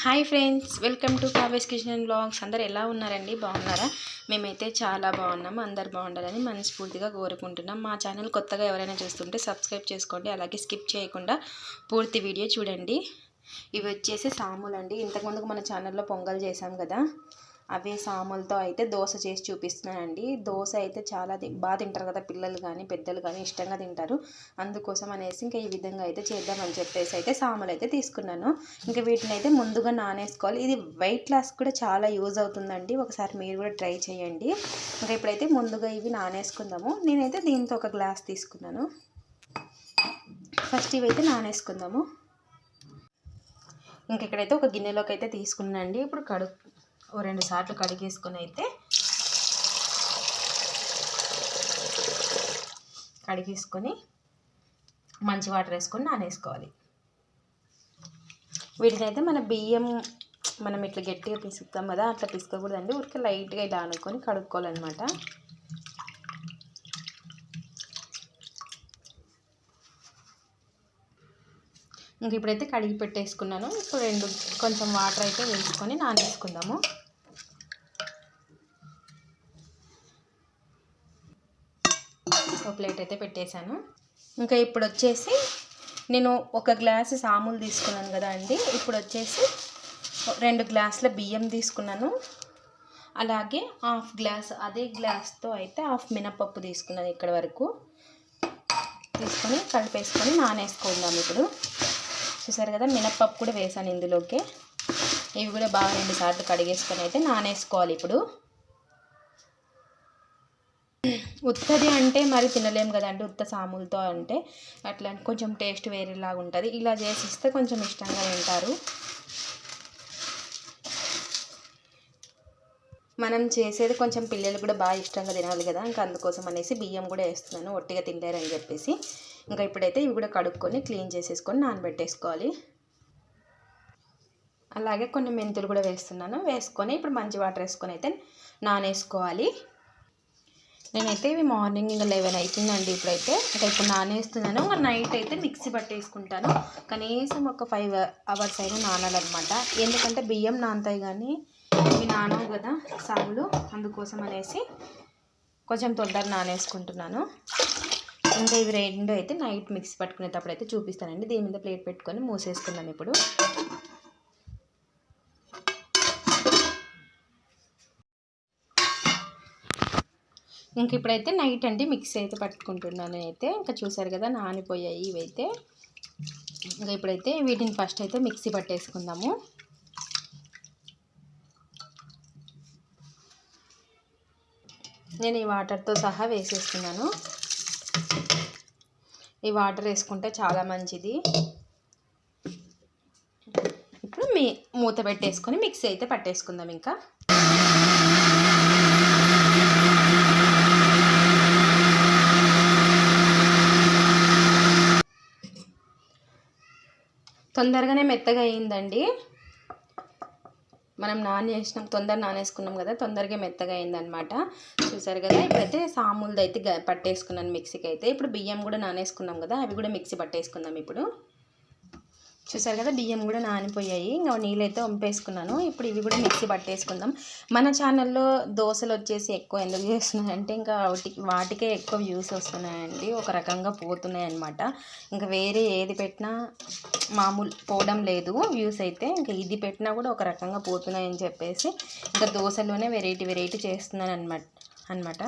Hi friends welcome to Kave's kitchen and blogs. అందరు ఎలా ఉన్నారండి? బాగున్నారా? మేమైతే చాలా బాగున్నాము అందరు బాగుండాలని మనస్ఫూర్తిగా కోరుకుంటున్నాం. మా ఛానల్ కొత్తగా ఎవరైనా చూస్తుంటే సబ్స్క్రైబ్ చేసుకోండి అలాగే స్కిప్ చేయకుండా పూర్తి వీడియో చూడండి. ఇవి వచ్చేసి సాములు అండి. ఇంతకుముందుకు మన ఛానల్లో పొంగల్ చేసాం కదా. అవే సాములతో అయితే దోశ చేసి చూపిస్తున్నానండి. దోశ అయితే చాలా తి- బాగా తింటారు కదా పిల్లలు కానీ పెద్దలు కానీ ఇష్టంగా తింటారు. అందుకోసం అనేసి ఇంకా ఈ విధంగా అయితే చేద్దామని చెప్పేసి అయితే సాములు అయితే తీసుకున్నాను. ఇంకా వీటిని అయితే ముందుగా నానేసుకోవాలి. ఇది వెయిట్ లాస్ కూడా చాలా యూజ్ అవుతుందండి. ఒకసారి మీరు కూడా ట్రై చేయండి. ఇంకా ఇప్పుడైతే ముందుగా ఇవి నానేసుకుందాము. నేనైతే దీంతో ఒక గ్లాస్ తీసుకున్నాను. ఫస్ట్ ఇవైతే నానేసుకుందాము. ఇంక ఇక్కడైతే ఒక గిన్నెలోకి అయితే తీసుకున్నానండి. ఇప్పుడు కడుపు ఓ రెండు సార్లు కడిగేసుకొని అయితే కడిగేసుకొని మంచి వాటర్ వేసుకొని నానేసుకోవాలి. వీటినైతే మన బియ్యం మనం ఇట్లా గట్టిగా పిసుకుతాం కదా అట్లా పిసుకోకూడదండి. ఊరికే లైట్గా ఇలా అనుకొని కడుక్కోవాలన్నమాట. ఇంక ఇప్పుడైతే కడిగి పెట్టేసుకున్నాను. ఇప్పుడు రెండు కొంచెం వాటర్ అయితే వేసుకొని నానేసుకుందాము. ఒక ప్లేట్ అయితే పెట్టేశాను. ఇంకా ఇప్పుడు వచ్చేసి నేను ఒక గ్లాసు సాములు తీసుకున్నాను కదా అండి. ఇప్పుడు వచ్చేసి రెండు గ్లాసుల బియ్యం తీసుకున్నాను. అలాగే హాఫ్ గ్లాస్ అదే గ్లాస్తో అయితే హాఫ్ మినపప్పు తీసుకున్నాను ఇక్కడ వరకు. తీసుకొని కలిపేసుకొని నానేసుకుందాం ఇప్పుడు. చూసారు కదా మినపప్పు కూడా వేసాను ఇందులోకి. ఇవి కూడా బాగా రెండు సార్లు కడిగేసుకొని అయితే నానేసుకోవాలి ఇప్పుడు. ఉత్తది అంటే మరి తినలేం కదండి ఉత్త సాములతో అంటే. అట్లా కొంచెం టేస్ట్ వేరేలాగా ఉంటుంది. ఇలా చేసిస్తే కొంచెం ఇష్టంగా తింటారు. మనం చేసేది కొంచెం పిల్లలు కూడా బాగా ఇష్టంగా తినాలి కదా ఇంకా అందుకోసం అనేసి బియ్యం కూడా వేస్తున్నాను. ఒట్టిగా తినలేరని చెప్పేసి. ఇంకా ఇప్పుడైతే ఇవి కూడా కడుక్కొని క్లీన్ చేసేసుకొని నానబెట్టేసుకోవాలి. అలాగే కొన్ని మెంతులు కూడా వేస్తున్నాను. వేసుకొని ఇప్పుడు మంచి వాటర్ వేసుకొని అయితే నానేసుకోవాలి. నేనైతే ఇవి మార్నింగ్ ఇంకా లెవెన్ అవుతుందండి ఇప్పుడైతే. అంటే ఇప్పుడు నానేస్తున్నాను. ఇంకా నైట్ అయితే మిక్సీ పట్టేసుకుంటాను. కనీసం ఒక ఫైవ్ అవర్స్ అయినా నానాలన్నమాట. ఎందుకంటే బియ్యం నానతాయి కానీ ఇవి నానవు కదా సాగులు. అందుకోసం అనేసి కొంచెం తొందర నానేసుకుంటున్నాను. ఇంకా ఇవి రెండు అయితే నైట్ మిక్సీ పట్టుకునేటప్పుడు అయితే చూపిస్తానండి. దీని మీద ప్లేట్ పెట్టుకొని మూసేసుకున్నాను ఇప్పుడు. ఇంక ఇప్పుడైతే నైట్ అండి మిక్సీ అయితే పట్టుకుంటున్నాను అయితే ఇంకా చూసారు కదా నానిపోయాయి ఇవైతే. ఇంకా ఇప్పుడైతే వీటిని ఫస్ట్ అయితే మిక్సీ పట్టేసుకుందాము. నేను ఈ వాటర్తో సహా వేసేస్తున్నాను. ఈ వాటర్ వేసుకుంటే చాలా మంచిది. ఇప్పుడు మీ మూత పెట్టేసుకొని మిక్సీ అయితే పట్టేసుకుందాం ఇంకా. తొందరగానే మెత్తగా అయిందండి. మనం నాన్ చేసినాం తొందర నానేసుకున్నాం కదా తొందరగా మెత్తగా అయిందనమాట చూసారు కదా ఇప్పుడైతే సాములది అయితే పట్టేసుకున్నాను మిక్సీకి అయితే ఇప్పుడు బియ్యం కూడా నానేసుకున్నాం కదా అవి కూడా మిక్సీ పట్టేసుకుందాం ఇప్పుడు. చూసారు కదా బియ్యం కూడా నానిపోయాయి. ఇంకా నీళ్ళైతే వంపేసుకున్నాను. ఇప్పుడు ఇవి కూడా మిక్సీ పట్టేసుకుందాం. మన ఛానల్లో దోశలు వచ్చేసి ఎక్కువ ఎందుకు చేస్తున్నాయంటే ఇంకా వాటికే ఎక్కువ వ్యూస్ వస్తున్నాయండి. ఒక రకంగా పోతున్నాయి అనమాట ఇంకా వేరే ఏది పెట్టినా మామూలు పోవడం లేదు. వ్యూస్ అయితే ఇంకా ఇది పెట్టినా కూడా ఒక రకంగా పోతున్నాయని చెప్పేసి ఇంకా దోశలోనే వెరైటీ వెరైటీ చేస్తున్నాను అనమాట అనమాట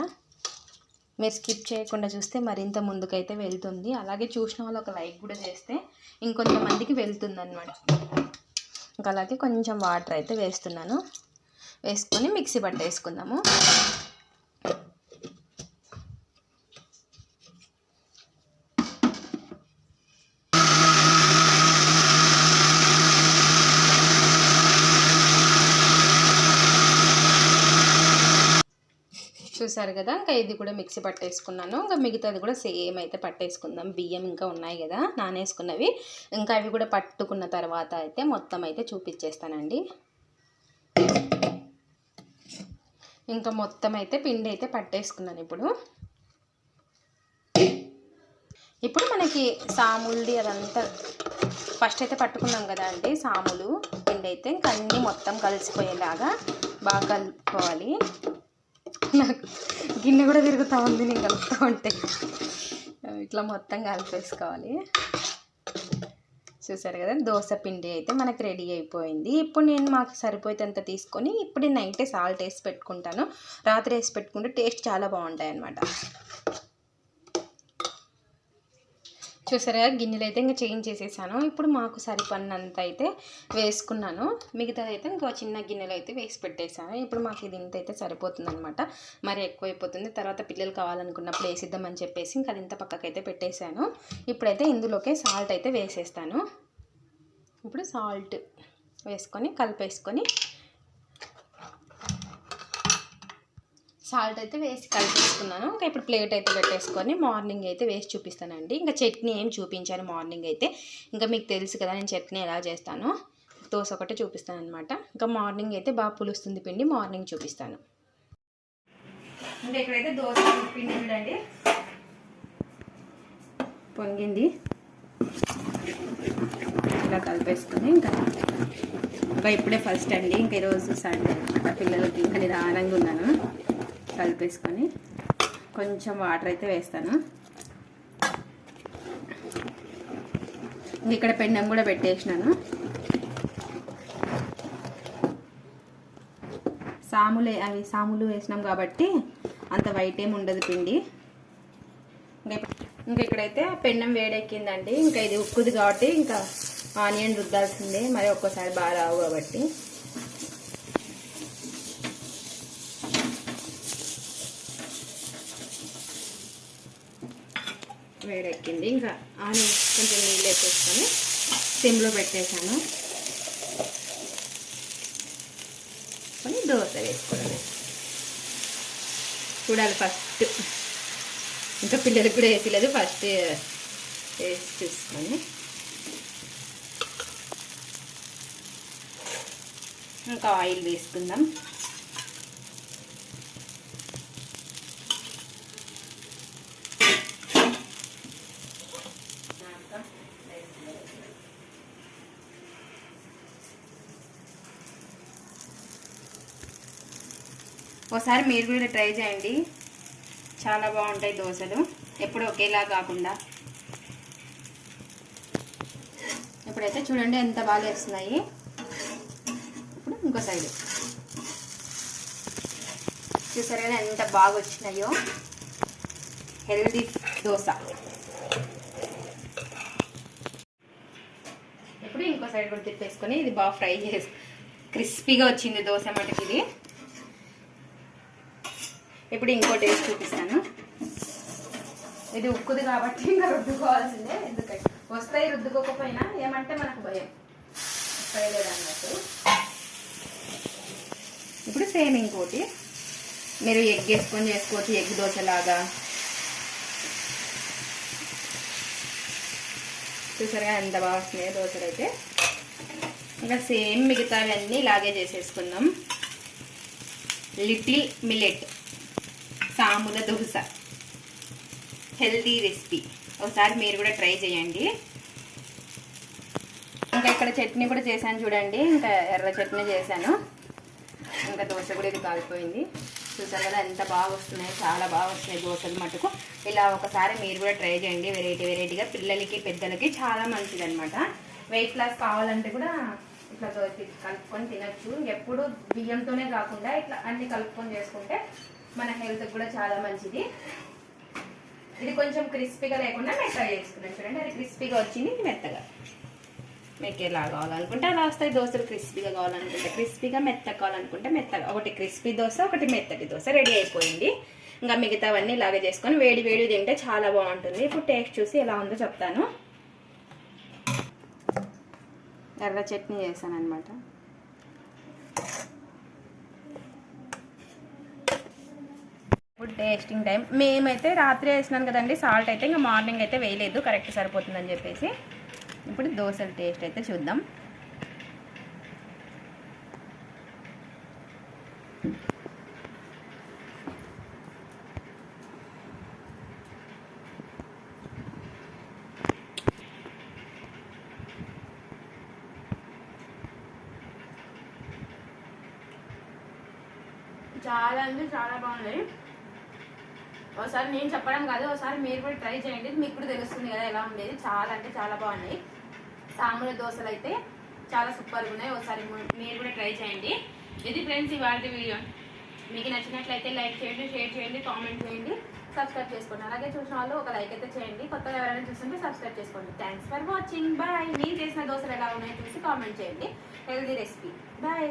మీరు స్కిప్ చేయకుండా చూస్తే మరింత ముందుకైతే వెళ్తుంది. అలాగే చూసిన వాళ్ళు ఒక లైక్ కూడా చేస్తే ఇంకొంతమందికి వెళ్తుంది అనమాట ఇంకా అలాగే కొంచెం వాటర్ అయితే వేస్తున్నాను. వేసుకొని మిక్సీ పట్టేసుకుందాము. చూసారు కదా ఇంకా ఇది కూడా మిక్సీ పట్టేసుకున్నాను. ఇంకా మిగతాది కూడా సేమ్ అయితే పట్టేసుకుందాం. బియ్యం ఇంకా ఉన్నాయి కదా నానేసుకున్నవి. ఇంకా అవి కూడా పట్టుకున్న తర్వాత అయితే మొత్తం అయితే చూపించేస్తానండి. ఇంకా మొత్తం అయితే పిండి అయితే పట్టేసుకున్నాను ఇప్పుడు. ఇప్పుడు మనకి సాముల్ది అదంతా ఫస్ట్ అయితే పట్టుకున్నాం కదా అండి సాములు పిండి అయితే. ఇంకా అన్నీ మొత్తం కలిసిపోయేలాగా బాగా కలుపుకోవాలి. నాకు గిన్నె కూడా తిరుగుతూ ఉంది నేను కలుపుతూ ఉంటే. ఇట్లా మొత్తం కలిపేసుకోవాలి. చూసారు కదా దోశ పిండి అయితే మనకు రెడీ అయిపోయింది. ఇప్పుడు నేను మాకు సరిపోయేంత తీసుకొని ఇప్పుడు నైటే సాల్ట్ వేసి పెట్టుకుంటాను. రాత్రి వేసి పెట్టుకుంటే టేస్ట్ చాలా బాగుంటాయి అన్నమాట చూసారా గిన్నెలు అయితే ఇంకా చేంజ్ చేసేసాను. ఇప్పుడు మాకు సరిపడినంత అయితే వేసుకున్నాను. మిగతా అయితే ఇంకో చిన్న గిన్నెలు అయితే వేసి పెట్టేశాను ఇప్పుడు మాకు ఇది ఇంత అయితే సరిపోతుందనమాట మరి ఎక్కువైపోతుంది. తర్వాత పిల్లలు కావాలనుకున్నప్పుడు వేసిద్దామని చెప్పేసి ఇంకా అది ఇంత పక్కకైతే పెట్టేశాను ఇప్పుడైతే ఇందులోకే సాల్ట్ అయితే వేసేస్తాను. ఇప్పుడు సాల్ట్ వేసుకొని కలిపేసుకొని సాల్ట్ అయితే వేసి కలిపేసుకున్నాను. ఇంకా ఇప్పుడు ప్లేట్ అయితే పెట్టేసుకొని మార్నింగ్ అయితే వేసి చూపిస్తానండి. ఇంకా చట్నీ ఏం చూపించాను మార్నింగ్ అయితే. ఇంకా మీకు తెలుసు కదా నేను చట్నీ ఎలా చేస్తాను. దోశ ఒకటి చూపిస్తాను అనమాట ఇంకా మార్నింగ్ అయితే బాగా పులుస్తుంది పిండి మార్నింగ్ చూపిస్తాను. ఇంకా ఇక్కడైతే దోశ పిండి చూడండి. పొంగింది. ఇలా కలిపేసుకొని ఇంకా ఇంకా ఇప్పుడే ఫస్ట్ అండి. ఇంకా ఈరోజు సండే అనమాట పిల్లలకి ఇంకా నిదానంగా ఉన్నాను. కలిపేసుకొని కొంచెం వాటర్ అయితే వేస్తాను. ఇక్కడ పెండం కూడా పెట్టేసినాను. సాములు అవి సాములు వేసినాం కాబట్టి అంత వైట్ ఏమి ఉండదు పిండి. ఇంకా ఇక్కడైతే పెండం వేడెక్కిందండి. ఇంకా ఇది ఉక్కుది కాబట్టి ఇంకా ఆనియన్ రుద్దాల్సిందే. మరి ఒక్కోసారి బాగా రావు కాబట్టి. వేడెక్కింది ఇంకా ఆని కొంచెం నీళ్ళు వేసేసుకొని సిమ్లో పెట్టేశాను. కొన్ని దోశ వేసుకోవడమే చూడాలి ఫస్ట్. ఇంకా పిల్లలకు కూడా వేసలేదు ఫస్ట్ వేసి చూసుకొని. ఇంకా ఆయిల్ వేసుకుందాం. ఒకసారి మీరు కూడా ట్రై చేయండి. చాలా బాగుంటాయి దోశలు. ఎప్పుడు ఒకేలా కాకుండా. ఇప్పుడైతే చూడండి ఎంత బాగా వేస్తున్నాయి ఇప్పుడు ఇంకో సైడ్ చూసారు కదా ఎంత బాగా వచ్చినాయో. హెల్దీ దోశ. ఇప్పుడు ఇంకో సైడ్ కూడా తిప్పేసుకొని ఇది బాగా ఫ్రై చేసి క్రిస్పీగా వచ్చింది దోశ మటుకు ఇది. ఇప్పుడు ఇంకో టేస్ట్ చూపిస్తాను. ఇది ఉక్కుది కాబట్టి ఇంకా రుద్దుకోవాల్సిందే ఎందుకంటే వస్తాయి రుద్దుకోకపోయినా ఏమంటే మనకు భయం. వస్తాయలేదు అన్నట్టు. ఇప్పుడు సేమ్ ఇంకోటి. మీరు ఎగ్ వేసుకొని చేసుకోవచ్చు ఎగ్ దోశలాగా. చూసారుగా ఎంత బాగా వస్తున్నాయి దోశలు అయితే ఇంకా సేమ్ మిగతావన్నీ ఇలాగే చేసేసుకుందాం. లిటిల్ మిల్లెట్ సాముల దోశ. హెల్తీ రెసిపీ ఒకసారి మీరు కూడా ట్రై చేయండి. ఇంకా ఇక్కడ చట్నీ కూడా చేశాను చూడండి. ఇంకా ఎర్ర చట్నీ చేశాను. ఇంకా దోశ కూడా ఇది కాలిపోయింది. చూసారు కదా ఎంత బాగా వస్తున్నాయి. చాలా బాగా వస్తున్నాయి దోశలు మటుకు. ఇలా ఒకసారి మీరు కూడా ట్రై చేయండి. వెరైటీ వెరైటీగా పిల్లలకి పెద్దలకి చాలా మంచిది అనమాట వెయిట్ లాస్ కావాలంటే కూడా ఇట్లా కలుపుకొని తినచ్చు. ఎప్పుడు బియ్యంతోనే కాకుండా ఇట్లా అన్ని కలుపుకొని చేసుకుంటే మన హెల్త్కి కూడా చాలా మంచిది. ఇది కొంచెం క్రిస్పీగా లేకుండా మెత్తగా చేసుకున్నాం చూడండి. అది క్రిస్పీగా వచ్చింది ఇది మెత్తగా. మీకు ఎలా కావాలనుకుంటే అలా వస్తాయి. దోశలు క్రిస్పీగా కావాలనుకుంటే క్రిస్పీగా మెత్తగా కావాలనుకుంటే మెత్తగా. ఒకటి క్రిస్పీ దోశ ఒకటి మెత్తటి దోశ రెడీ అయిపోయింది. ఇంకా మిగతావన్నీ ఇలాగే చేసుకొని వేడి వేడి తింటే చాలా బాగుంటుంది. ఇప్పుడు టేస్ట్ చూసి ఎలా ఉందో చెప్తాను. ఎర్ర చట్నీ చేశాను అనమాట ఇప్పుడు టేస్టింగ్ టైం. మేమైతే రాత్రి వేసినాను కదండి సాల్ట్ అయితే ఇంకా మార్నింగ్ అయితే వేయలేదు కరెక్ట్ సరిపోతుందని చెప్పేసి. ఇప్పుడు దోశల టేస్ట్ అయితే చూద్దాం. చాలా అంటే చాలా బాగున్నాయి. ఒకసారి నేను చెప్పడం కాదు ఒకసారి మీరు కూడా ట్రై చేయండి. మీకు కూడా తెలుస్తుంది కదా ఎలా ఉండేది. చాలా అంటే చాలా బాగున్నాయి. సాముల దోశలు అయితే చాలా సూపర్గా ఉన్నాయి. ఒకసారి మీరు కూడా ట్రై చేయండి. ఇది ఫ్రెండ్స్ ఇవాళ వీడియో మీకు నచ్చినట్లయితే లైక్ చేయండి షేర్ చేయండి కామెంట్ చేయండి. సబ్స్క్రైబ్ చేసుకోండి. అలాగే చూసిన వాళ్ళు ఒక లైక్ అయితే చేయండి. కొత్తగా ఎవరైనా చూస్తుంటే సబ్స్క్రైబ్ చేసుకోండి. థ్యాంక్స్ ఫర్ వాచింగ్ బాయ్ నేను చేసిన దోశలు ఎలా ఉన్నాయో చూసి కామెంట్ చేయండి. Healthy recipe bye